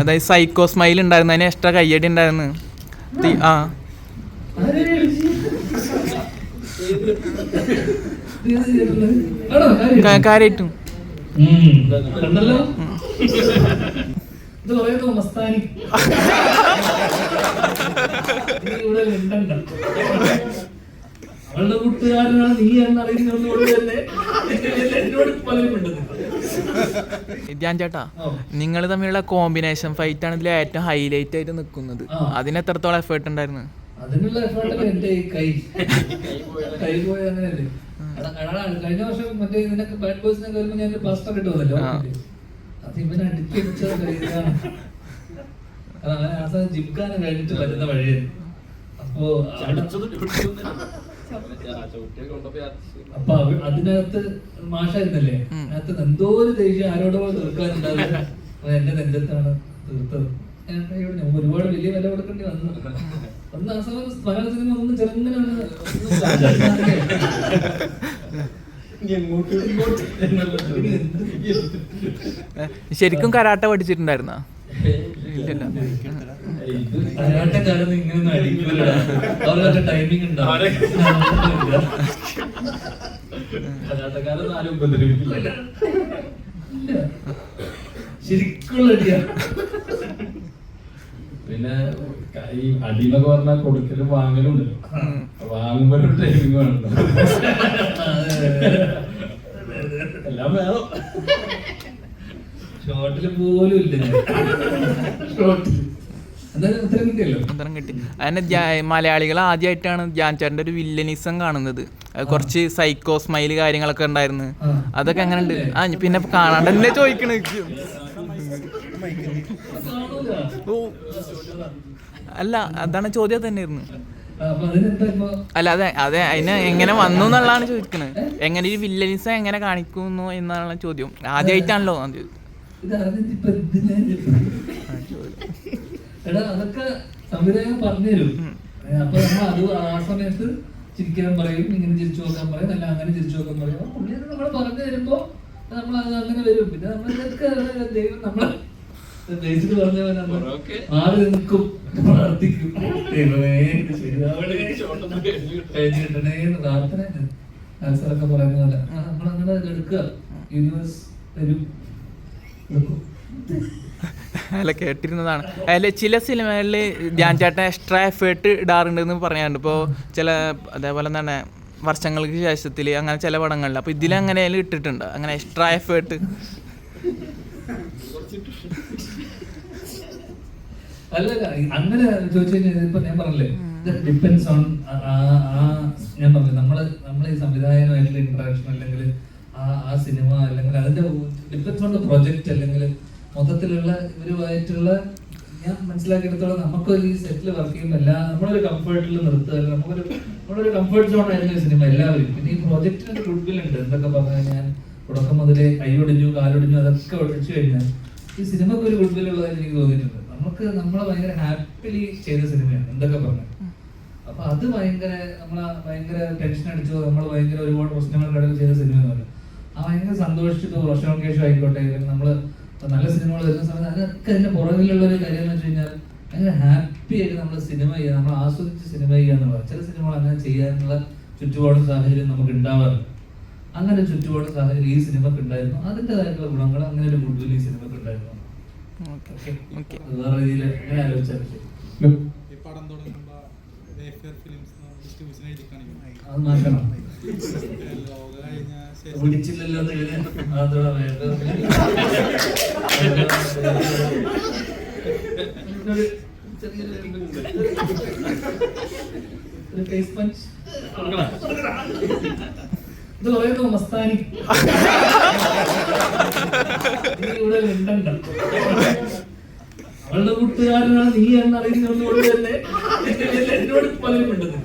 അതായത് psycho smile ഉണ്ടായിരുന്നു അതിന് എക്സ്ട്രാ കയ്യടി ഉണ്ടായിരുന്നു ആ കാര്യമായിട്ടും. അവളുടെ കൂട്ടുകാരനാണ് നീ തന്നെ എന്നോട് പലരും മിണ്ടുന്നു ധ്യാൻ ചേട്ടാ. നിങ്ങൾ തമ്മിലുള്ള കോമ്പിനേഷൻ ഫൈറ്റ് ആണ് ഇതിൽ ഏറ്റവും ഹൈലൈറ്റ് ആയിട്ട് നിൽക്കുന്നത്. അതിന് എത്രത്തോളം എഫേർട്ട് ഉണ്ടായിരുന്നു അതിനുള്ള എഫേർട്ട് എന്റെ ഈ കൈ കൈ പോയ അങ്ങനെയല്ലേ കഴിഞ്ഞ വർഷം മറ്റേ നിനക്ക് ബാഡ് ബോയ്സിനെ കയറുമ്പോൾ ഞാൻ പ്ലാസ്റ്റർ ഇട്ട് വന്നല്ലോ. അത് ഇവനെ ആ സമയം ജിംഖാന കഴിഞ്ഞിട്ട് വരുന്ന വഴിയായിരുന്നു അപ്പോ അപ്പൊ അതിനകത്ത് മാഷായിരുന്നല്ലേ. അതിനകത്ത് എന്തോ ഒരു ദേഷ്യം ആരോടോ തീർക്കാനുണ്ടാവും അത് എന്റെ നെഞ്ചത്താണ് തീർത്തത്. ഞാൻ ഒരുപാട് വലിയ വില കൊടുക്കേണ്ടി വന്നു. ഒന്ന് ആ സമയം മലയാള സിനിമ ഒന്ന് ചെറുങ്ങനെ ഒന്ന് ഒന്ന് ചാടി. ഏ, ശരിക്കും കരാട്ട പഠിച്ചിട്ടുണ്ടായിരുന്ന? ഇല്ലല്ല. ടൈമിംഗ് ഉണ്ടാവും കരാട്ടക്കാരൊന്നും ആരും ഉപദ്രവിക്കില്ല. ഇല്ല. ശരിക്കുള്ള അടിയാ. പിന്നെ ഈ അടിന്നൊക്കെ പറഞ്ഞാൽ കൊടുക്കലും വാങ്ങലും ഉണ്ട്. വാങ്ങുമ്പോ ടൈമിങ് ടൈമിംഗ് വേണല്ലോ. എല്ലാം വേണം. ഷോട്ടിൽ പോലും ഇല്ല ഷോട്ടിൽ. ഉത്തരം കിട്ടി. അതിനെ മലയാളികൾ ആദ്യമായിട്ടാണ് ധ്യാൻചാറിന്റെ ഒരു വില്ലനിസം കാണുന്നത്. കുറച്ച് സൈക്കോ സ്മൈൽ കാര്യങ്ങളൊക്കെ ഉണ്ടായിരുന്നു. അതൊക്കെ അങ്ങനെ ഉണ്ട്? ആ പിന്നെ കാണാണ്ട് തന്നെ ചോദിക്കണ. ഓ. അല്ല അതാണ് ചോദ്യം തന്നെയായിരുന്നു. അതിനെന്താ ഇപ്പൊ? അല്ല അതെ അതെ അതിന് എങ്ങനെ വന്നു എന്നുള്ളതാണ് ചോദിക്കുന്നത് എങ്ങനെ ഈ വില്ലനിസം എങ്ങനെ കാണിക്കുന്നു എന്നാണ് ചോദ്യം. ആദ്യമായിട്ടാണല്ലോ ചോദ്യം. എടാ അതൊക്കെ സംവിധായകൻ പറഞ്ഞുതരും. അപ്പൊ നമ്മൾ അത് ആ സമയത്ത് ചിരിക്കാൻ പറയും ഇങ്ങനെ ചിരിച്ചു നോക്കാൻ പറയും അല്ല അങ്ങനെ ചിരിച്ചു നോക്കാൻ പറയും. അപ്പൊ പുള്ളി നമ്മൾ പറഞ്ഞു തരുമ്പോ നമ്മൾ അത് അങ്ങനെ വരും. പിന്നെ നമ്മൾ ഇതൊക്കെ ദൈവം നമ്മളെ ജയിച്ചിട്ട് പറഞ്ഞ പോലെ നമ്മൾ മാറി നിൽക്കും. പ്രാർത്ഥിക്കും. ദൈവമേ പ്രാർത്ഥന ആൻസറൊക്കെ പറയുന്ന പോലെ. എടുക്കുക. യൂണിവേഴ്സ് തരും. എടുക്കും. അല്ല കേട്ടിരുന്നതാണ്. അതിൽ ചില സിനിമകളിൽ ധ്യാൻ ചേട്ടൻ എക്സ്ട്രാ എഫേർട്ട് ഇടാറുണ്ടെന്ന് പറയാറുണ്ട് ഇപ്പോൾ ചില അതേപോലെ തന്നെ വർഷങ്ങൾക്ക് ശേഷത്തിൽ അങ്ങനെ ചില പടങ്ങളിൽ അപ്പോൾ ഇതിലങ്ങനെ ഇട്ടിട്ടുണ്ട്. അങ്ങനെ എക്സ്ട്രാ എഫേർട്ട് അല്ലല്ല അങ്ങനെ ചോദിച്ചു ഞാൻ പറഞ്ഞില്ലേ ഡിപ്പെൻസ് ഓൺ ഞാൻ പറഞ്ഞു നമ്മൾ നമ്മൾ ഈ സംവിധായകമായിട്ടുള്ള ഇന്ററാക്ഷൻ അല്ലെങ്കിൽ ആ ആ സിനിമ അല്ലെങ്കിൽ അതിന്റെ ഡിപ്പെൻസ് ഓൺ ദ പ്രൊജക്ട് അല്ലെങ്കിൽ മൊത്തത്തിലുള്ള ഇവരുമായിട്ടുള്ള ഞാൻ മനസ്സിലാക്കിയെടുത്തോളം നമുക്കൊരു ഈ സെറ്റിൽ വർക്ക് ചെയ്യുമ്പോൾ എല്ലാ നമ്മളൊരു കംഫർട്ടിൽ നിർത്തുക നമുക്കൊരു നമ്മളൊരു കംഫർട്ട് സോൺ ആയിരുന്നു സിനിമ എല്ലാവരും. പിന്നെ ഈ പ്രോജക്റ്റിന് ഗുഡ് ഉണ്ട് എന്തൊക്കെ പറഞ്ഞു ഞാൻ തുടക്കം മുതലേ കൈയൊടിഞ്ഞു കാലൊടിഞ്ഞു അതൊക്കെ ഒഴിച്ചു കഴിഞ്ഞാൽ ഈ സിനിമക്ക് ഒരു ഗുഡ് ഉള്ളതായിട്ട് എനിക്ക് തോന്നിയിട്ടുണ്ട്. നമുക്ക് നമ്മളെ ഭയങ്കര ഹാപ്പിലി ചെയ്ത സിനിമയാണ് എന്തൊക്കെ പറഞ്ഞു. അപ്പൊ അത് ഭയങ്കര നമ്മളെ ഭയങ്കര ടെൻഷൻ അടിച്ചു നമ്മൾ ഭയങ്കര ഒരുപാട് പ്രശ്നങ്ങൾ പ്രശ്നങ്ങൾക്കിടയിൽ ചെയ്ത സിനിമ എന്ന് ആ ഭയങ്കര സന്തോഷിച്ചു കേശം ആയിക്കോട്ടെ അല്ലെങ്കിൽ നമ്മൾ നല്ല സിനിമകൾ വരുന്ന സമയത്ത് അതൊക്കെ അതിന്റെ പുറകിലുള്ള ഒരു കാര്യം എന്ന് വെച്ച് കഴിഞ്ഞാൽ ഭയങ്കര ഹാപ്പി ആയിട്ട് നമ്മൾ സിനിമ ചെയ്യുക നമ്മൾ ആസ്വദിച്ച് സിനിമ ചെയ്യുക എന്നുള്ളത് ചില സിനിമകൾ അങ്ങനെ ചെയ്യാനുള്ള ചുറ്റുപാടും സാഹചര്യം നമുക്ക് ഉണ്ടാവാറുണ്ട്. അങ്ങനെ ഒരു ചുറ്റുപാടും സാഹചര്യം ഈ സിനിമക്ക് ഉണ്ടായിരുന്നു. അതിന്റെതായിട്ടുള്ള ഗുണങ്ങൾ അങ്ങനെ ഒരു ഗുഡ് ഈ സിനിമക്ക് ഉണ്ടായിരുന്നു. വേറെ രീതിയിൽ അങ്ങനെ ആലോചിച്ചാൽ അത് മാറ്റണം. വിളിച്ചില്ലല്ലോ പഞ്ച് ഇത് മസ്താനി. ഇവിടെ മിണ്ടണ്ട. അവളുടെ കൂട്ടുകാരനാണ് നീ എന്നറിയുന്നതുകൊണ്ട് തന്നെ എന്നോട് പലരും മിണ്ടുന്നു